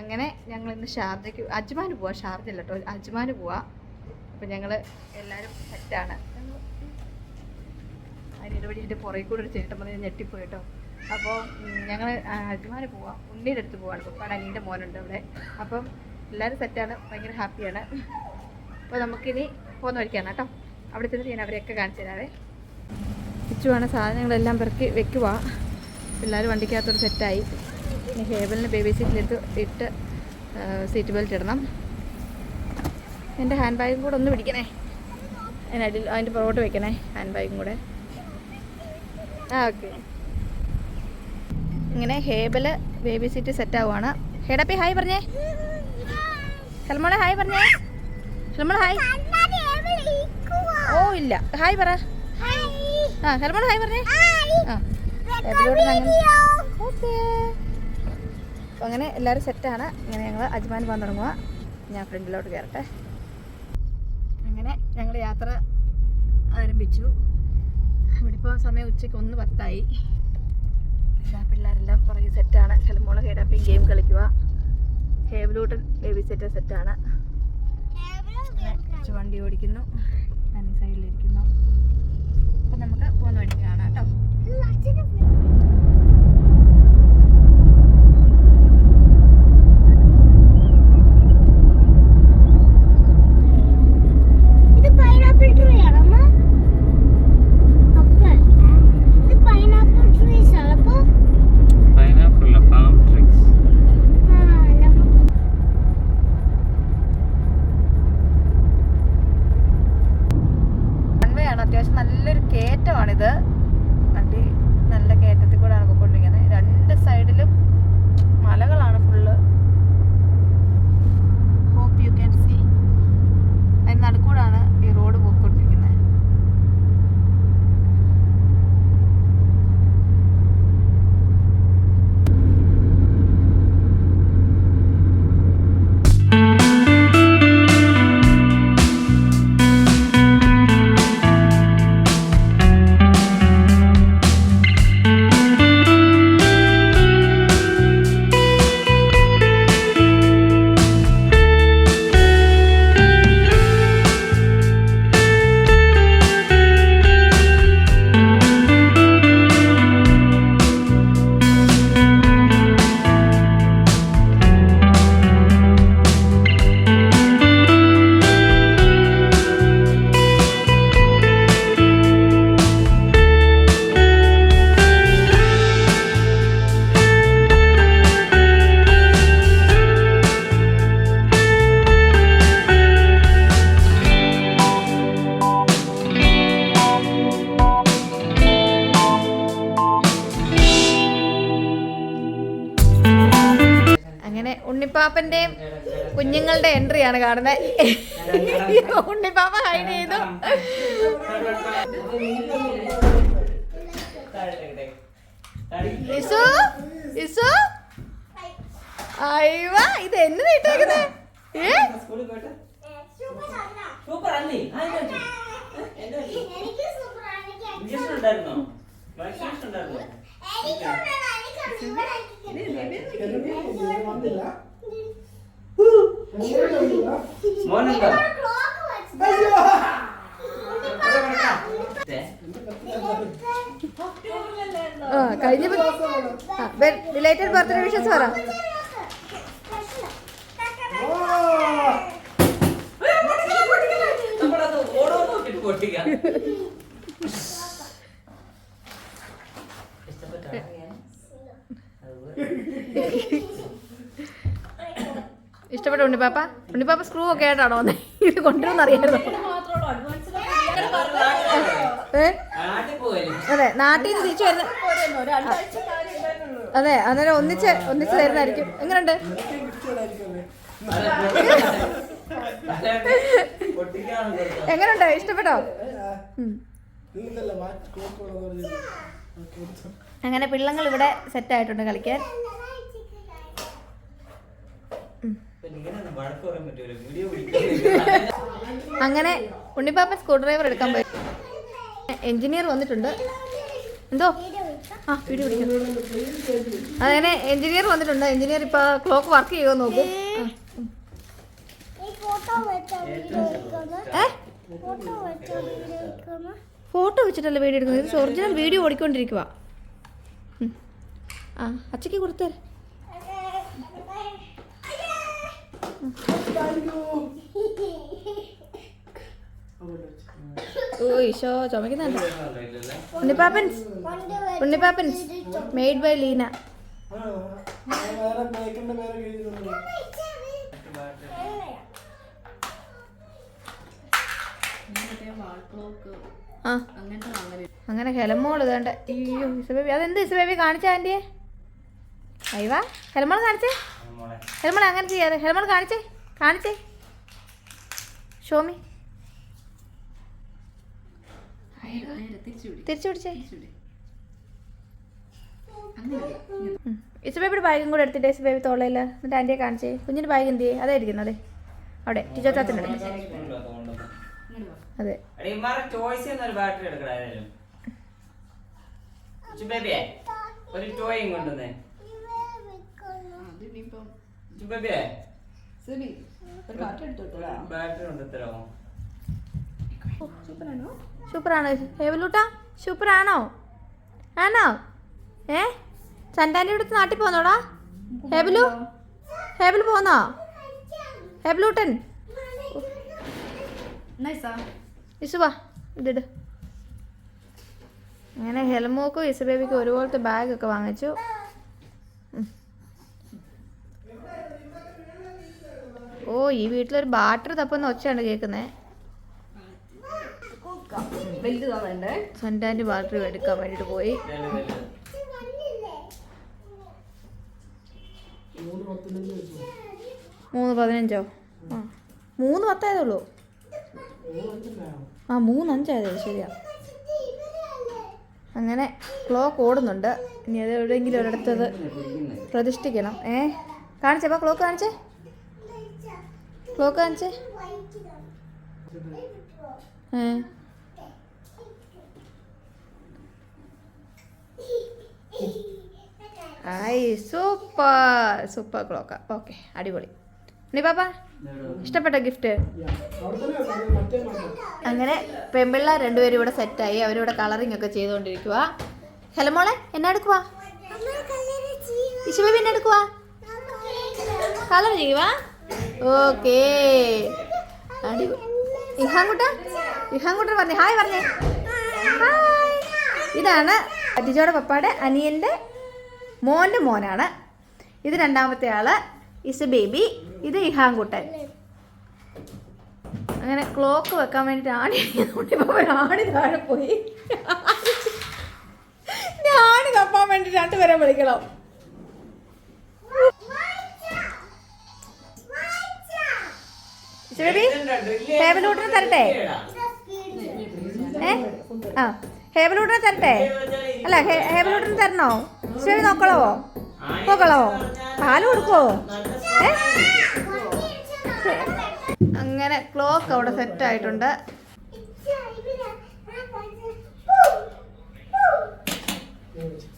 അങ്ങനെ ഞങ്ങൾ ഇന്ന് ഷാർജയ്ക്ക് അജ്മാന് പോവാ ഷാർജ അല്ല കേട്ടോ അജ്മാന് പോവാ. അപ്പം ഞങ്ങൾ എല്ലാവരും സെറ്റാണ് അതിനിടെ എന്റെ പുറകെ കൂടെ ഒരു ചേട്ടൻ പറഞ്ഞ് ഞെട്ടിപ്പോയി അപ്പോൾ ഞങ്ങൾ അജ്മാന് പോവാം. ഉണ്ണിയുടെ അടുത്ത് പോവാണ് പപ്പാടെ അനിയുടെ മോനുണ്ട് അവിടെ. അപ്പം എല്ലാവരും സെറ്റാണ് ഭയങ്കര ഹാപ്പിയാണ് അപ്പോൾ നമുക്കിനി പോകുന്ന വഴിക്കാണ് കേട്ടോ. അവിടെ ചെന്ന് ഞാൻ അവരെയൊക്കെ കാണിച്ചു തരാവേ. ചുറ്റുമാണ് സാധനങ്ങളെല്ലാം പെറുക്കി വെക്കുക പിള്ളേർ വണ്ടിക്കകത്തൊരു സെറ്റായി ഇനി ഹേബലിന് ബേബി സീറ്റിലിട്ട് ഇട്ട് സീറ്റ് ബെൽറ്റ് ഇടണം. എന്റെ ഹാൻഡ് ബാഗും കൂടെ ഒന്ന് പിടിക്കണേ. അതിന്റെ അടിയിൽ അതിന്റെ പുറകോട്ട് വെക്കണേ ഹാൻഡ് ബാഗും കൂടെ. ആ ഓക്കെ ഇങ്ങനെ ഹേബൽ ബേബി സീറ്റ് സെറ്റ് ആവുകയാണ് ഹേഡപ്പി ഹായ് പറഞ്ഞേ. ഹെൽമോളെ ഹായ് പറഞ്ഞേ. ഹെൽമോളെ ഹായ് ഓ ഇല്ല. ഹായ് പറ. ആ ഹെൽമോളെ ഹായ് പറഞ്ഞേ. ആ. ഓക്കേ. അപ്പോൾ അങ്ങനെ എല്ലാവരും സെറ്റാണ്. ഇങ്ങനെ ഞങ്ങൾ അജ്മാൻ പോകാൻ തുടങ്ങുക ഞാൻ ഫ്രണ്ടിലോട്ട് കയറട്ടെ അങ്ങനെ ഞങ്ങൾ യാത്ര ആരംഭിച്ചു. ഇവിടെ ഇപ്പോൾ സമയം ഉച്ചയ്ക്ക് ഒന്ന് പത്തായി. പിള്ളേരെല്ലാം പുറകെ സെറ്റാണ്. ഹെൽമോൾ ഹേഡപ്പി ഗെയിം കളിക്കുക ഹേബിലൂട്ടൻ ബേബി സെറ്റ് സെറ്റാണ് കുറച്ച് വണ്ടി ഓടിക്കുന്നു. ഉണ്ണിപ്പാപ്പന്റെയും കുഞ്ഞുങ്ങളുടെ എൻട്രി ആണ് കാണുന്നത് ഉണ്ണിപ്പാപ്പ ഹൈഡ് ചെയ്തു. ഇസു ഇസു. അയ്യ ഇത് എന്ന് നീട്ടേക്കുന്നത് ഏ? സൂപ്പർ അല്ലേ എനിക്ക് സൂപ്പർ ആണ് എനിക്ക് ഇഞ്ചക്ഷൻ ഉണ്ടായിരുന്നോ ആ കഴിഞ്ഞ റിലേറ്റഡ് ബർത്ത്ഡേ വിഷസ് പറ. പൊട്ടിക്കാം ഇഷ്ടപ്പെട്ടോ ഇഷ്ടപ്പെട്ട ഉണ്ണിപ്പാപ്പ ഉണ്ണിപ്പാപ്പ സ്ക്രൂ ഒക്കെ ആയിട്ടാണോ വന്നേ? ഇത് കൊണ്ടുവരുമെന്ന് അറിയായിരുന്നു ഏ? അതെ നാട്ടിൽ നിന്ന് തിരിച്ചു വരുന്ന അതെ അന്നേരം ഒന്നിച്ച് ഒന്നിച്ച് തരുന്നതായിരിക്കും. എങ്ങനെയുണ്ട്. എങ്ങനെയുണ്ട് ഇഷ്ടപ്പെട്ടോ. അങ്ങനെ പിള്ളങ്ങൾ ഇവിടെ സെറ്റ് ആയിട്ടുണ്ട് കളിക്കാൻ പിന്നെ ഇങ്ങനെയൊന്നും വഴക്ക് പറയാൻ പറ്റൂല വീഡിയോ പിടിക്കാൻ അങ്ങനെ ഉണ്ണിപ്പാപ്പൻ സ്ക്രൂ ഡ്രൈവർ എടുക്കാൻ പോയി. എഞ്ചിനീയർ വന്നിട്ടുണ്ട്. എന്തോ. ആ വീഡിയോ പിടിക്കാം അങ്ങനെ എഞ്ചിനീയർ വന്നിട്ടുണ്ട്. എഞ്ചിനീയർ ഇപ്പൊ ക്ലോക്ക് വർക്ക് ചെയ്യുമോ നോക്കും. ഈ ഫോട്ടോ വെച്ചാ വീഡിയോ എടുക്കുന്നു ഏ? ഫോട്ടോ വെച്ചാ ഫോട്ടോ വെച്ചിട്ടല്ല വീഡിയോ എടുക്കുന്നത്? ഇത് ഒറിജിനൽ വീഡിയോ ഓടിക്കൊണ്ടിരിക്കുക ആ അച്ചയ്ക്ക് കൊടുത്തേരെ ഈശോ ചുമക്കുന്നുണ്ട്? Unnipappans Unnipappans made by Leena. ആ അങ്ങനെ ഹെലമോൾ ഇതാണ്ട്. അയ്യോ ഇസബേബി അതെന്ത് ഇസബേബി കാണിച്ച ആന്റിയെ അയ്യവാ ഹെലമോൾ കാണിച്ചേ. ഹെലമോൾ അങ്ങനെ ചെയ്യാറ്. ഹെലമോൾ കാണിച്ചേ? കാണിച്ചേ. ഷോമി തിരിച്ചു പിടിച്ചേ. ഇസുബേബിയുടെ ബാഗും കൂടെ എടുത്തിട്ട് ഇസുബേബി തോളയില്ല എന്നിട്ട് ആന്റിയെ കാണിച്ചേ. കുഞ്ഞിന്റെ ബാഗ് എന്ത് ചെയ്യേ? അതാ അതെ അവിടെ. ടീച്ചർ ചാത്തിന്റെ? അതെ. ഒരു ടോയും കൊണ്ടുവന്നേ. സൂപ്പറാണോ? ഹേവലൂട്ടാ സൂപ്പറാണോ? ആണോ? ഏ? ചണ്ടാന്റെ അടുത്ത് നാട്ടിൽ പോന്നോടാ ഹേബലു ഹേബിൾ പോന്നോ ഹേബിലൂട്ടൻ ഇസുവാ ഇതിട് അങ്ങനെ ഹെൽമോക്കും ഇസുബേബിക്കും ഒരുപോലത്തെ ബാഗൊക്കെ വാങ്ങിച്ചു. ഓ ഈ വീട്ടിലൊരു ബാറ്ററി തപ്പുന്ന ഒച്ചയാണ് കേൾക്കുന്നത് സൊന്റാന്റെ ബാറ്ററി എടുക്കാൻ വേണ്ടിട്ട് പോയി. മൂന്ന് പതിനഞ്ചോ ആ മൂന്ന് പത്തായതേ ഉള്ളൂ മൂന്ന് അഞ്ചിനായോ ആ മൂന്നഞ്ചായതേ ശരിയാ. അങ്ങനെ ക്ലോക്ക് ഓടുന്നുണ്ട്. ഇനി അത് എവിടെയെങ്കിലും ഒരിടത്തത് പ്രതിഷ്ഠിക്കണം. ഏ? കാണിച്ചേ അപ്പോൾ ക്ലോക്ക് കാണിച്ചേ. ക്ലോക്ക് കാണിച്ചേ ആയി സൂപ്പർ സൂപ്പർ ക്ലോക്ക. ഓക്കെ അടിപൊളി. നീ പാപ്പ ഇഷ്ടപ്പെട്ട ഗിഫ്റ്റ്? അങ്ങനെ പെമ്പിള്ള രണ്ടുപേരും ഇവിടെ സെറ്റായി അവരിവിടെ കളറിംഗ് ഒക്കെ ചെയ്തുകൊണ്ടിരിക്കുക മോളെ എന്നാ എടുക്കുവാ? ഇശുബേബി എന്നാ എടുക്കുവാ? കളർ ചെയ്യുവാ? ഓക്കേ. ഇഹാൻകുട്ട ഇഹാൻകുട്ടൻ പറഞ്ഞേ. ഹായ് പറഞ്ഞേ. ഹായ്. ഇതാണ് അജിജോടെ പപ്പാടെ അനിയന്റെ മോന്റെ മോനാണ്. ഇത് രണ്ടാമത്തെ ആൾ. ഇസ് എ ബേബി ഇത് ഇഹാൻകുട്ടൻ അങ്ങനെ ക്ലോക്ക് വെക്കാൻ വേണ്ടിയിട്ട് ആണി ആണി താഴെ പോയി. ആണി തപ്പാൻ വേണ്ടി രണ്ടുപേരെ വിളിക്കണം. ബേബി? ഹേബലൂട്ടിന് തരട്ടെ? ഏ? ആ. ഹേബലൂട്ടിന് തരട്ടെ? അല്ല ഹേബലൂട്ടിന് തരണോ? ശരി നോക്കളവോ നോക്കളവോ പാൽ കൊടുക്കോ ഏ? അങ്ങനെ ക്ലോക്ക് അവിടെ സെറ്റ് ആയിട്ടുണ്ട്. ഇവർ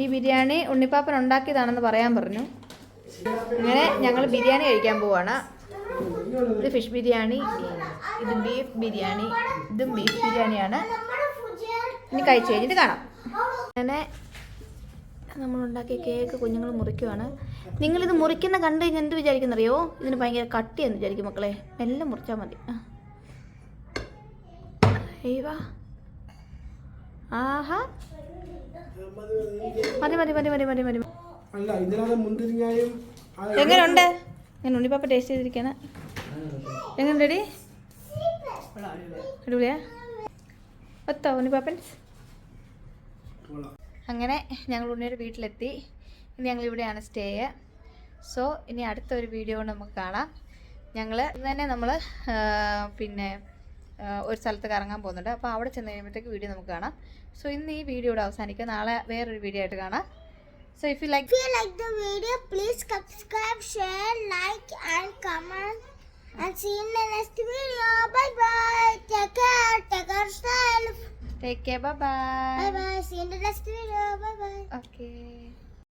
ഈ ബിരിയാണി ഉണ്ണിപ്പാപ്പൻ ഉണ്ടാക്കിയതാണെന്ന് പറയാൻ പറഞ്ഞു. അങ്ങനെ ഞങ്ങൾ ബിരിയാണി കഴിക്കാൻ പോവാണ്. ഇത് ഫിഷ് ബിരിയാണി ഇത് ബീഫ് ബിരിയാണി ഇതും ബീഫ് ബിരിയാണിയാണ്. ഇനി കഴിച്ചു കഴിഞ്ഞിട്ട് കാണാം. അങ്ങനെ നമ്മൾ ഉണ്ടാക്കിയ കേക്ക് കുഞ്ഞുങ്ങൾ മുറിക്കുവാണ്. നിങ്ങളിത് മുറിക്കുന്ന കണ്ടു കഴിഞ്ഞാൽ എന്ത് വിചാരിക്കുന്നറിയോ? ഇതിന് ഭയങ്കര കട്ടിയെന്ന് വിചാരിക്കും മക്കളെ. മെല്ലെ മുറിച്ചാൽ മതി. ആ. ഏയ് വാ ആഹാ. മതി മതി മതി മതി മതി മതി. എങ്ങനെയുണ്ട് ഞാൻ ഉണ്ണിപ്പാപ്പ ടേസ്റ്റ് ചെയ്തിരിക്കാണ്. എങ്ങനെയുണ്ടടി അടിപൊളിയാ? ഒത്തോ ഉണ്ണിപ്പാപ്പൻ? അങ്ങനെ ഞങ്ങൾ ഉണ്ണിയുടെ വീട്ടിലെത്തി ഇനി ഞങ്ങൾ ഇവിടെയാണ് സ്റ്റേ സോ ഇനി അടുത്തൊരു വീഡിയോ നമുക്ക് കാണാം ഞങ്ങൾ ഇന്ന് തന്നെ നമ്മൾ പിന്നെ ഒരു സ്ഥലത്ത് കറങ്ങാൻ പോകുന്നുണ്ട് അപ്പോൾ അവിടെ ചെന്ന് കഴിയുമ്പോഴത്തേക്ക് വീഡിയോ നമുക്ക് കാണാം സോ ഇന്ന് ഈ വീഡിയോ ഇവിടെ അവസാനിക്കുക നാളെ വേറൊരു വീഡിയോ ആയിട്ട് കാണാം So if you like If you like the video, please subscribe, share, like, and comment. And see you in the next video. Bye bye. Take care. Take care yourself. Take care. Bye-bye. Bye-bye. See you in the next video. Bye-bye. Okay.